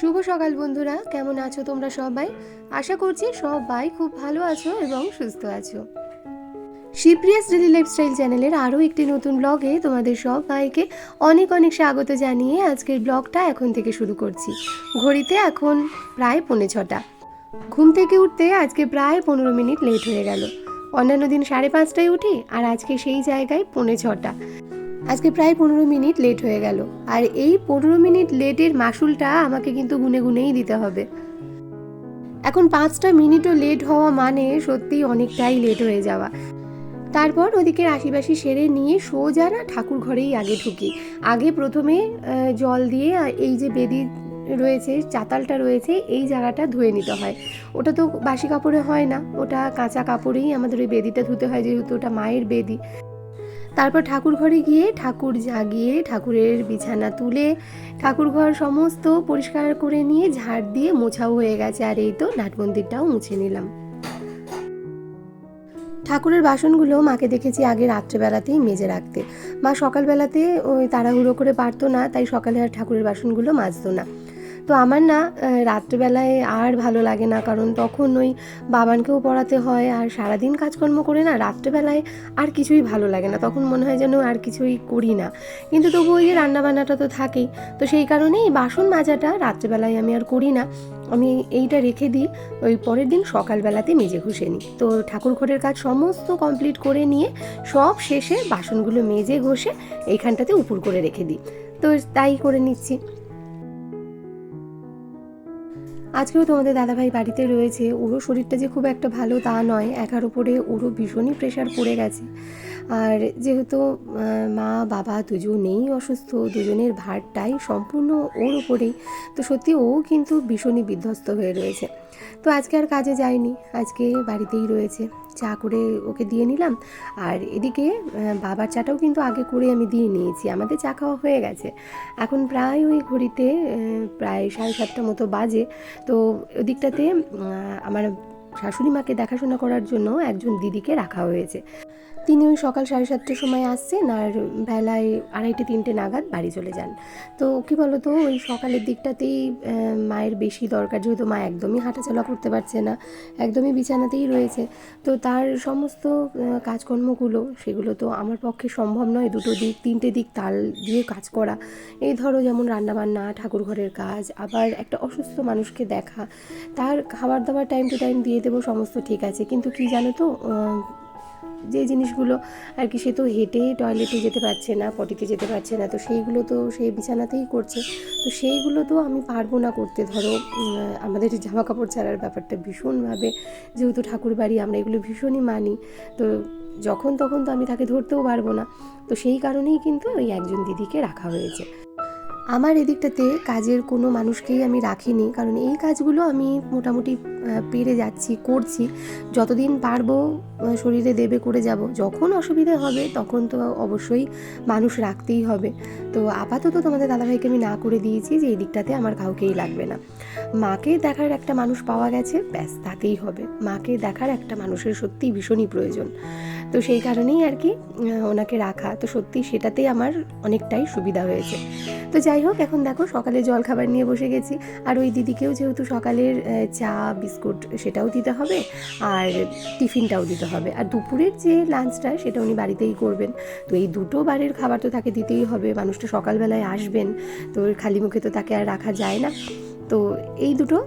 শুভ সকাল বন্ধুরা, কেমন আছো তোমরা সবাই? আশা করছি সবাই খুব ভালো আছো এবং সুস্থ আছো। শিপ্রিয়াস ডেলি লাইফস্টাইল চ্যানেলের আরও একটি নতুন ব্লগে তোমাদের সবাইকে অনেক অনেক স্বাগত জানিয়ে আজকের ব্লগটা এখন থেকে শুরু করছি। ঘড়িতে এখন প্রায় পৌনে ছটা। ঘুম থেকে উঠতে আজকে প্রায় পনেরো মিনিট লেট হয়ে গেল। অন্যান্য দিন সাড়ে পাঁচটায় উঠি আর আজকে সেই জায়গায় পৌনে ছটা। আজকে প্রায় পনেরো মিনিট লেট হয়ে গেল। আর এই পনেরো মিনিট লেটের মাসুলটা আমাকে কিন্তু গুনে গুনেই দিতে হবে। এখন পাঁচটা মিনিটও লেট হওয়া মানে সত্যিই অনেকটাই লেট হয়ে যাওয়া। তারপর ওদিকে আশিবাসি সেরে নিয়ে সোজা না ঠাকুর ঘরেই আগে ঢুকি। আগে প্রথমে জল দিয়ে এই যে বেদি রয়েছে, চাতালটা রয়েছে, এই জায়গাটা ধুয়ে নিতে হয়। ওটা তো বাসি কাপড়ে হয় না। ওটা কাঁচা কাপড়েই আমাদের ওই বেদিটা ধুতে হয়, যেহেতু ওটা মায়ের বেদি। তারপর ঠাকুর ঘরে গিয়ে ঠাকুর জাগিয়ে ঠাকুরের বিছানা তুলে ঠাকুর ঘর সমস্ত পরিষ্কার করে নিয়ে ঝাড় দিয়ে মোছাও হয়ে গেছে। আর এই তো নাট মন্দিরটাও মুছে নিলাম। ঠাকুরের বাসনগুলো মাকে দেখেছি আগে রাত্রেবেলাতেই মেজে রাখতে। মা সকালবেলাতে ওই তাড়াহুড়ো করে পারতো না, তাই সকালে আর ঠাকুরের বাসনগুলো মাজতো না। তো আমার না রাত্রেবেলায় আর ভালো লাগে না। কারণ তখন ওই বাবানকেও পড়াতে হয় আর সারাদিন কাজকর্ম করে না, রাত্রেবেলায় আর কিছুই ভালো লাগে না। তখন মনে হয় যেন আর কিছুই করি না। কিন্তু তবু ওই যে রান্নাবান্নাটা তো থাকেই। তো সেই কারণেই বাসন মাজাটা রাত্রেবেলায় আমি আর করি না। আমি এইটা রেখে দিই, ওই পরের দিন সকালবেলাতে মেজে ঘষে নিই। তো ঠাকুর ঘরের কাজ সমস্ত কমপ্লিট করে নিয়ে সব শেষে বাসনগুলো মেজে ঘষে এইখানটাতে উপর করে রেখে দিই। তো তাই করে নিচ্ছি। আজকেও তোমাদের দাদাভাই বাড়িতে রয়েছে। ওরও শরীরটা যে খুব একটা ভালো তা নয়। একার উপরে ওরও ভীষণই প্রেশার পড়ে গেছে। আর যেহেতু মা, বাবা দুজনেই অসুস্থ, দুজনের ভারটাই সম্পূর্ণ ওর উপরেই। তো সত্যি ও কিন্তু ভীষণই বিধ্বস্ত হয়ে রয়েছে। তো আজকে আর কাজে যায়নি। আজকে বাড়িতেই রয়েছে। চা করে ওকে দিয়ে নিলাম। আর এদিকে বাবার চাটাও কিন্তু আগে করে আমি দিয়ে নিয়েছি। আমাদের চা খাওয়া হয়ে গেছে। এখন প্রায় ওই ঘড়িতে প্রায় সাড়ে সাতটা মতো বাজে। তো ওদিকটাতে আমার শাশুড়ি মাকে দেখাশোনা করার জন্য একজন দিদিকে রাখা হয়েছে। তিনি ওই সকাল সাড়ে সাতটার সময় আসছেন আর বেলায় আড়াইটে, তিনটে নাগাদ বাড়ি চলে যান। তো কি বলতো, ওই সকালের দিকটাতেই মায়ের বেশি দরকার, যেহেতু মা একদমই হাঁটাচলা করতে পারছে না, একদমই বিছানাতেই রয়েছে। তো তার সমস্ত কাজকর্মগুলো, সেগুলো তো আমার পক্ষে সম্ভব নয়। দুটো দিক, তিনটে দিক, তাল দিয়ে কাজ করা। এই ধরো যেমন রান্নাবান্না ঠাকুর ঘরের কাজ, আবার একটা অসুস্থ মানুষকে দেখা। তার খাবার দাবার টাইম টু টাইম দিয়ে দেবো, সমস্ত ঠিক আছে। কিন্তু কি জানো তো যে জিনিসগুলো আর কি, সে তো হেঁটে টয়লেটে যেতে পারছে না পটিতে যেতে পারছে না, তো সেইগুলো তো সে বিছানাতেই করছে। তো সেইগুলো তো আমি পারব না করতে। ধরো আমাদের জামা কাপড় ছাড়ার ব্যাপারটা ভীষণভাবে, যেহেতু ঠাকুর বাড়ি আমরা এগুলো ভীষণই মানি, তো যখন তখন তো আমি তাকে ধরতেও পারব না। তো সেই কারণেই কিন্তু ওই একজন দিদিকে রাখা হয়েছে। আমার এদিকটাতে কাজের কোনো মানুষকেই আমি রাখিনি, কারণ এই কাজগুলো আমি মোটামুটি পেরে যাচ্ছি, করছি। যতদিন পারব শরীরে দেবে করে যাব। যখন অসুবিধে হবে, তখন তো অবশ্যই মানুষ রাখতেই হবে। তো আপাতত তোমাদের দাদাভাইকে আমি না করে দিয়েছি যে এই দিকটাতে আমার কাউকেই লাগবে না। মাকে দেখার একটা মানুষ পাওয়া গেছে, ব্যাস তাতেই হবে। মাকে দেখার একটা মানুষের সত্যিই ভীষণই প্রয়োজন। তো সেই কারণেই আর কি ওনাকে রাখা। তো সত্যি সেটাতেই আমার অনেকটাই সুবিধা হয়েছে। তো যাই হোক, এখন দেখো সকালে জল খাবার নিয়ে বসে গেছি। আর ওই দিদিকেও যেহেতু সকালের চা, বিস্কুট সেটাও দিতে হবে আর টিফিনটাও দিতে হবে। আর দুপুরের যে লাঞ্চটা সেটা উনি বাড়িতেই করবেন। তো এই দুটো বারের খাবার তো তাকে দিতেই হবে। মানুষটা সকালবেলায় আসবেন, তো খালি মুখে তো তাকে আর রাখা যায় না। তো এই দুটো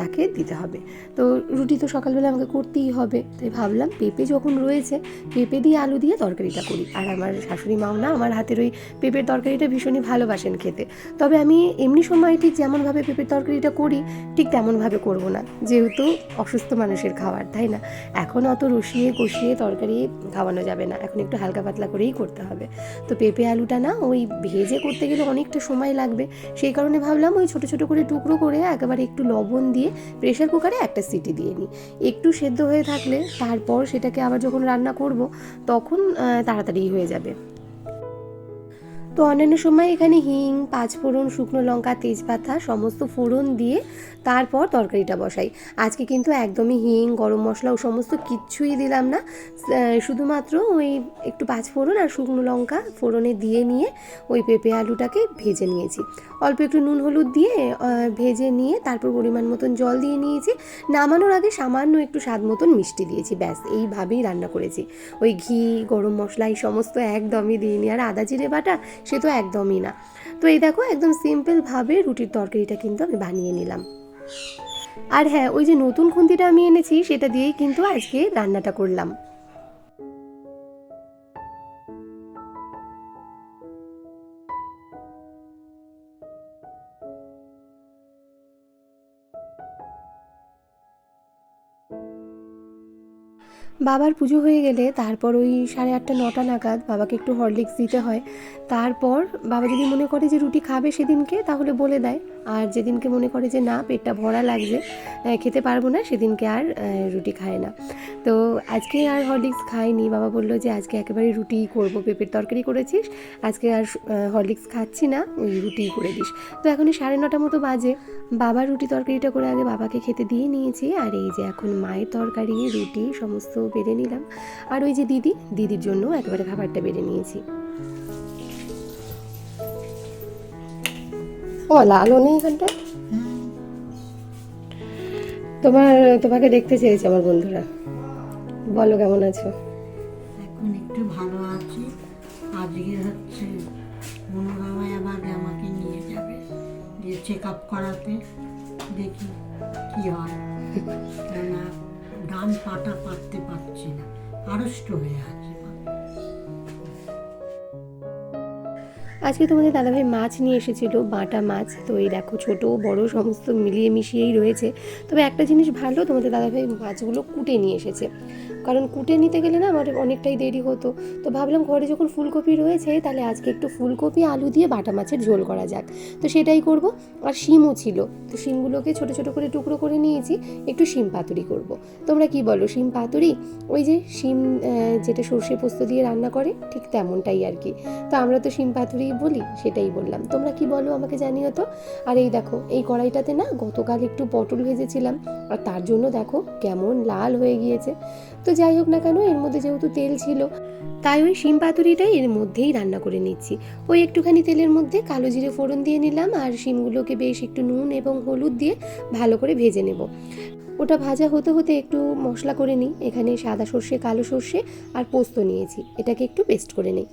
তাকে দিতে হবে। তো রুটি তো সকালবেলা আমাকে করতেই হবে। তাই ভাবলাম পেঁপে যখন রয়েছে, পেঁপে দিয়ে আলু দিয়ে তরকারিটা করি। আর আমার শাশুড়ি মাও না, আমার হাতের ওই পেঁপের তরকারিটা ভীষণই ভালোবাসেন খেতে। তবে আমি এমনি সময় ঠিক যেমনভাবে পেঁপের তরকারিটা করি, ঠিক তেমনভাবে করব না। যেহেতু অসুস্থ মানুষের খাবার, তাই না? এখন অত রসিয়ে কষিয়ে তরকারি খাওয়ানো যাবে না। এখন একটু হালকা পাতলা করেই করতে হবে। তো পেঁপে আলুটা না ওই ভেজে করতে গেলে অনেকটা সময় লাগবে। সেই কারণে ভাবলাম ওই ছোটো ছোটো করে টুকরো করে একেবারে একটু লবণ দিয়ে প্রেশার কুকারে একটা সিটি দিয়ে নিই। একটু সেদ্ধ হয়ে থাকলে তারপর সেটাকে আবার যখন রান্না করব, তখন তাড়াতাড়ি হয়ে যাবে। তো অন্যান্য সময় এখানে হিং, পাঁচফোড়ন, শুকনো লঙ্কা, তেজপাতা, সমস্ত ফোড়ন দিয়ে তারপর তরকারিটা বসাই। আজকে কিন্তু একদমই হিং, গরম মশলা ও সমস্ত কিচ্ছুই দিলাম না। শুধুমাত্র ওই একটু পাঁচফোড়ন আর শুকনো লঙ্কা ফোড়নে দিয়ে নিয়ে ওই পেঁপে আলুটাকে ভেজে নিয়েছি। অল্প একটু নুন হলুদ দিয়ে ভেজে নিয়ে তারপর পরিমাণ মতন জল দিয়ে নিয়েছি। নামানোর আগে সামান্য একটু স্বাদ মতন মিষ্টি দিয়েছি, ব্যাস, এইভাবেই রান্না করেছি। ওই ঘি, গরম মশলা এই সমস্ত একদমই দিইনি। আর আদা, জিরে, বাটা সে তো একদমই না। তো এই দেখো, একদম সিম্পলভাবে রুটির তরকারিটা কিন্তু আমি বানিয়ে নিলাম। আর হ্যাঁ ওই যে নতুন খুন্তিটা আমি এনেছি, সেটা দিয়েই কিন্তু আজকে রান্নাটা করলাম। বাবার পুজো হয়ে গেলে তারপর ওই সাড়ে আটটা, নটা নাগাদ বাবাকে একটু হরলিক্স দিতে হয়। তারপর বাবা যদি মনে করে যে রুটি খাবে সেদিনকে, তাহলে বলে দেয়। আর যেদিনকে মনে করে যে না, পেটটা ভরা লাগছে খেতে পারব না, সেদিনকে আর রুটি খায় না। তো আজকে আর হরলিক্স খাইনি। বাবা বলল যে আজকে একেবারে রুটিই করব, পেঁপের তরকারি করেছিস। আজকে আর হরলিক্স খাচ্ছি না, ওই রুটিই করে দিস। তো এখন এই সাড়ে নটা মতো বাজে। বাবার রুটি তরকারিটা করে আগে বাবাকে খেতে দিয়ে নিয়েছি। আর এই যে এখন মায়ের তরকারি, রুটি, সমস্ত বেড়ে নিলাম। আর ওই যে দিদি, দিদির জন্য একেবারে খাবারটা বেড়ে নিয়েছি। ও, লালও নেই এখানটায়? তোমার, তোমাকে দেখতে চেয়েছে আমার বন্ধুরা। বলো, কেমন আছো? এখন একটু ভালো আছি। আজকে হচ্ছে মনোরমায় আবার আমাকে নিয়ে যাবে দিয়ে চেক আপ করাতে। দেখি কি হয়। কেননা ডান পাটা পাততে পারছি না আড়ষ্ট হয়ে আছে। আজকে তোমাদের দাদাভাই মাছ নিয়ে এসেছিল, বাটা মাছ। তো এই দেখো ছোট, বড়, সমস্ত মিলিয়ে মিশিয়েই রয়েছে। তবে একটা জিনিস ভালো, তোমাদের দাদাভাই মাছগুলো কুটে নিয়ে এসেছে। কারণ কুটে নিতে গেলে না আমার অনেকটাই দেরি হতো। তো ভাবলাম ঘরে যখন ফুলকপি রয়েছে, তাহলে আজকে একটু ফুলকপি, আলু দিয়ে বাটা মাছের ঝোল করা যাক। তো সেটাই করব। আর শিমও ছিল। তো শিমগুলোকে ছোট ছোট করে টুকরো করে নিয়েছি। একটু শিম পাতুরি করব। তোমরা কি বলো, শিম পাতুরি? ওই যে শিম যেটা সর্ষে পোস্ত দিয়ে রান্না করে, ঠিক তেমনটাই আর কি। তো আমরা তো শিম পাতুরি বলি, সেটাই বললাম। তোমরা কি বলো আমাকে জানিও তো? আর এই দেখো, এই কড়াইটাতে না গতকাল একটু পটল ভেজেছিলাম। আর তার জন্য দেখো কেমন লাল হয়ে গিয়েছে। তো যাই হোক না কেন, এর মধ্যে যেহেতু তেল ছিল, তাই ওই শিম পাতুরিটাই এর মধ্যেই রান্না করে নিচ্ছি। ওই একটুখানি তেলের মধ্যে কালো জিরে ফোড়ন দিয়ে নিলাম, আর শিমগুলোকে বেশ একটু নুন এবং হলুদ দিয়ে ভালো করে ভেজে নেব। ওটা ভাজা হতে হতে একটু মশলা করে নিই। এখানে সাদা সর্ষে, কালো সর্ষে আর পোস্ত নিয়েছি। এটাকে একটু পেস্ট করে নিই।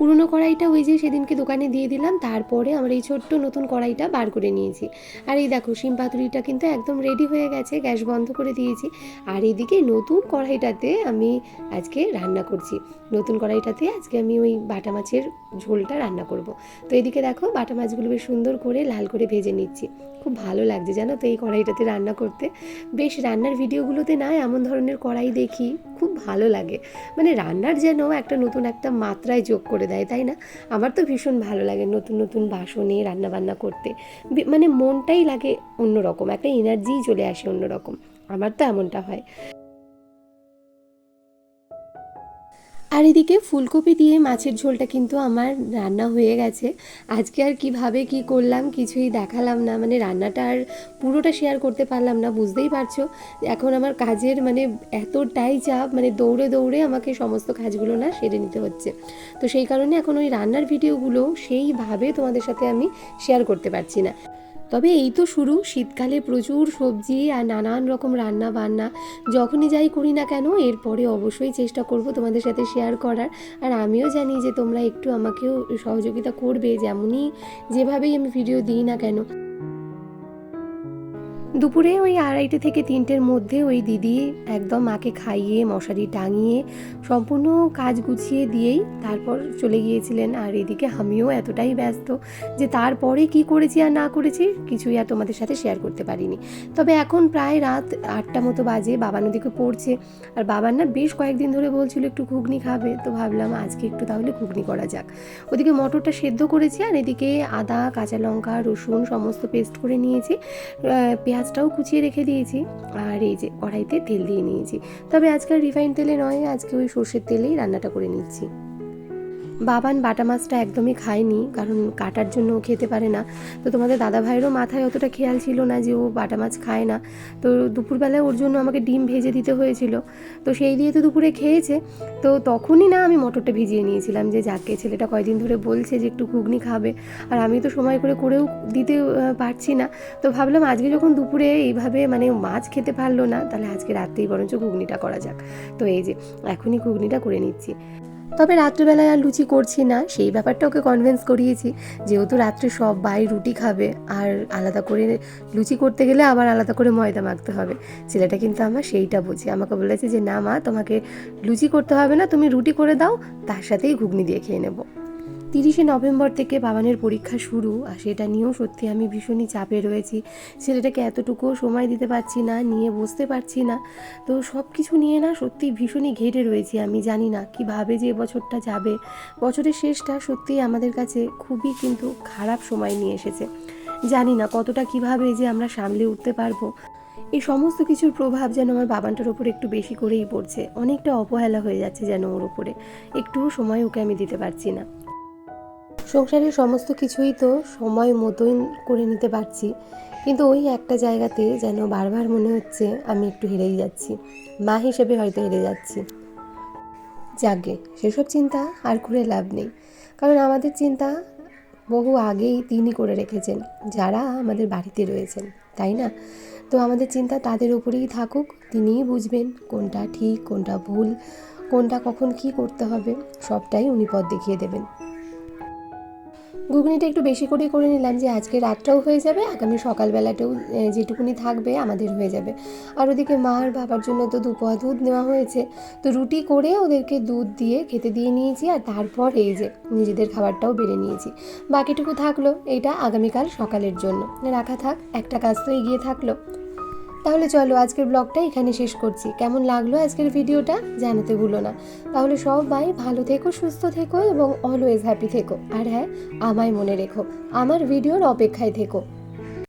পুরনো কড়াইটা ওই যে সেদিনকে দোকানে দিয়ে দিলাম, তারপরে আমরা এই ছোট্ট নতুন কড়াইটা বার করে নিয়েছি। আর এই দেখো, শিম পাতুরিটা কিন্তু একদম রেডি হয়ে গেছে, গ্যাস বন্ধ করে দিয়েছি। আর এদিকে নতুন কড়াইটাতে আমি আজকে রান্না করছি। নতুন কড়াইটাতে আজকে আমি ওই বাটা মাছের ঝোলটা রান্না করব। তো এদিকে দেখো বাটা মাছগুলো বেশ সুন্দর করে লাল করে ভেজে নিচ্ছি। খুব ভালো লাগছে জানো তো এই কড়াইটাতে রান্না করতে। বেশ রান্নার ভিডিওগুলোতে না এমন ধরনের কড়াই দেখি, খুব ভালো লাগে। মানে রান্নার যেন একটা নতুন একটা মাত্রায় যোগ করে দেয়, তাই না? আমার তো ভীষণ ভালো লাগে নতুন নতুন বাসনে রান্না বান্না করতে মানে মনটাই লাগে অন্যরকম, একটা এনার্জিই চলে আসে অন্যরকম। আমার তো এমনটা হয়। আর এদিকে ফুলকপি দিয়ে মাছের ঝোলটা কিন্তু আমার রান্না হয়ে গেছে। আজকে আর কীভাবে কি করলাম কিছুই দেখালাম না। মানে রান্নাটা আর পুরোটা শেয়ার করতে পারলাম না, বুঝতেই পারছ? এখন আমার কাজের মানে এতটাই চাপ মানে দৌড়ে দৌড়ে আমাকে সমস্ত কাজগুলো না সেরে নিতে হচ্ছে। তো সেই কারণে এখন ওই রান্নার ভিডিওগুলো সেইভাবে তোমাদের সাথে আমি শেয়ার করতে পারছি না। তবে এই তো শুরু। শীতকালে প্রচুর সবজি আর নানান রকম রান্না বান্না। যখনই যাই করি না কেন, এরপরে অবশ্যই চেষ্টা করব তোমাদের সাথে শেয়ার করার। আর আমিও জানি যে তোমরা একটু আমাকেও সহযোগিতা করবে যেমনই যেভাবেই আমি ভিডিও দিই না কেন। দুপুরে ওই আড়াইটে থেকে তিনটের মধ্যে ওই দিদি একদম মাকে খাইয়ে মশারি টাঙিয়ে সম্পূর্ণ কাজ গুছিয়ে দিয়েই তারপর চলে গিয়েছিলেন। আর এদিকে আমিও এতটাই ব্যস্ত যে তারপরে কি করেছি আর না করেছি কিছুই আর তোমাদের সাথে শেয়ার করতে পারিনি। তবে এখন প্রায় রাত আটটা মতো বাজে বাবা নদীকে পড়ছে। আর বাবার না বেশ কয়েকদিন ধরে বলছিল একটু ঘুগনি খাবে তো ভাবলাম আজকে একটু তাহলে ঘুগনি করা যাক। ওদিকে মটরটা সেদ্ধ করেছি আর এদিকে আদা কাঁচা লঙ্কা রসুন সমস্ত পেস্ট করে নিয়েছি। আহ, পেঁয়াজটাও কুচিয়ে রেখে দিয়েছি আর এই যে কড়াইতে তেল দিয়ে নিয়েছি। তবে আজকাল রিফাইন তেলে নয়, আজকে ওই সর্ষের তেলেই রান্নাটা করে নিচ্ছি। বাবান বাটা মাছটা একদমই খায়নি, কারণ কাটার জন্য ও খেতে পারে না। তো তোমাদের দাদা ভাইয়েরও মাথায় অতটা খেয়াল ছিল না যে ও বাটা মাছ খায় না। তো দুপুরবেলায় ওর জন্য আমাকে ডিম ভেজে দিতে হয়েছিল। তো সেই দিয়ে তো দুপুরে খেয়েছে। তো তখনই না আমি মটরটা ভিজিয়ে নিয়েছিলাম যে যাকে ছেলেটা কয়দিন ধরে বলছে যে একটু ঘুগনি খাবে। আর আমি তো সময় করে করেও দিতে পারছি না। তো ভাবলাম আজকে যখন দুপুরে এইভাবে মানে মাছ খেতে পারল না, তাহলে আজকে রাত্রেই বরঞ্চ ঘুগনিটা করা যাক। তো এই যে, এখনই ঘুগনিটা করে নিচ্ছি। তবে রাত্রিবেলায় আর লুচি করছি না, সেই ব্যাপারটা ওকে কনভিন্স করিয়েছি যেহেতু রাত্রে সব বাই রুটি খাবে আর আলাদা করে লুচি করতে গেলে আবার আলাদা করে ময়দা মাখতে হবে। ছেলেটা কিন্তু আমার সেইটা বোঝে, আমাকে বলেছে যে, না মা, তোমাকে লুচি করতে হবে না, তুমি রুটি করে দাও, তার সাথেই ঘুগনি দিয়ে খেয়ে নেব। তিরিশে নভেম্বর থেকে বাবানের পরীক্ষা শুরু, আর সেটা নিয়েও সত্যি আমি ভীষণই চাপে রয়েছি। ছেলেটাকে এতটুকুও সময় দিতে পারছি না, নিয়ে বসতে পারছি না। তো সব কিছু নিয়ে না সত্যি ভীষণই ঘেটে রয়েছি আমি, জানি না কীভাবে যে বছরটা যাবে। বছরের শেষটা সত্যিই আমাদের কাছে খুবই কিন্তু খারাপ সময় নিয়ে এসেছে। জানি না কতটা কীভাবে যে আমরা সামলে উঠতে পারব। এই সমস্ত কিছুর প্রভাব যেন আমার বাবানটার ওপর একটু বেশি করেই পড়ছে। অনেকটা অবহেলা হয়ে যাচ্ছে যেন ওর ওপরে। একটুও সময় ওকে আমি দিতে পারছি না। সংসারের সমস্ত কিছুই তো সময় মতোই করে নিতে পারছি। কিন্তু ওই একটা জায়গাতে যেন বারবার মনে হচ্ছে আমি একটু হেরেই যাচ্ছি। মা হিসেবে হয়তো হেরে যাচ্ছি। যাকে সেসব চিন্তা আর করে লাভ নেই। কারণ আমাদের চিন্তা বহু আগেই তিনি করে রেখেছেন, যারা আমাদের বাড়িতে রয়েছেন, তাই না? তো আমাদের চিন্তা তাদের উপরেই থাকুক, তিনিই বুঝবেন কোনটা ঠিক, কোনটা ভুল, কোনটা কখন কি করতে হবে, সবটাই উনি পথ দেখিয়ে দেবেন। ঘুগনিটা একটু বেশি করে করে নিলাম যে আজকে রাতটাও হয়ে যাবে, আগামী সকালবেলাটাও যেটুকুনি থাকবে আমাদের হয়ে যাবে। আর ওদিকে মা আর বাবার জন্য তো দুপোয়া দুধ নেওয়া হয়েছে, তো রুটি করে ওদেরকে দুধ দিয়ে খেতে দিয়ে নিয়েছি আর তারপর এই যে নিজেদের খাবারটাও বেড়ে নিয়েছি। বাকিটুকু থাকল, এটা আগামীকাল সকালের জন্য। রাখা থাক, একটা কাজ তো এগিয়ে থাকল। তাহলে চলো আজকের ব্লগটা এখানে শেষ করছি। কেমন লাগল আজকের ভিডিওটা? জানাতে ভুলো না। তাহলে সবাই ভালো থেকো, সুস্থ থেকো এবং অলওয়েজ হ্যাপি থেকো। আর হ্যাঁ আমায় মনে রেখো, আমার ভিডিওর অপেক্ষায় থেকো।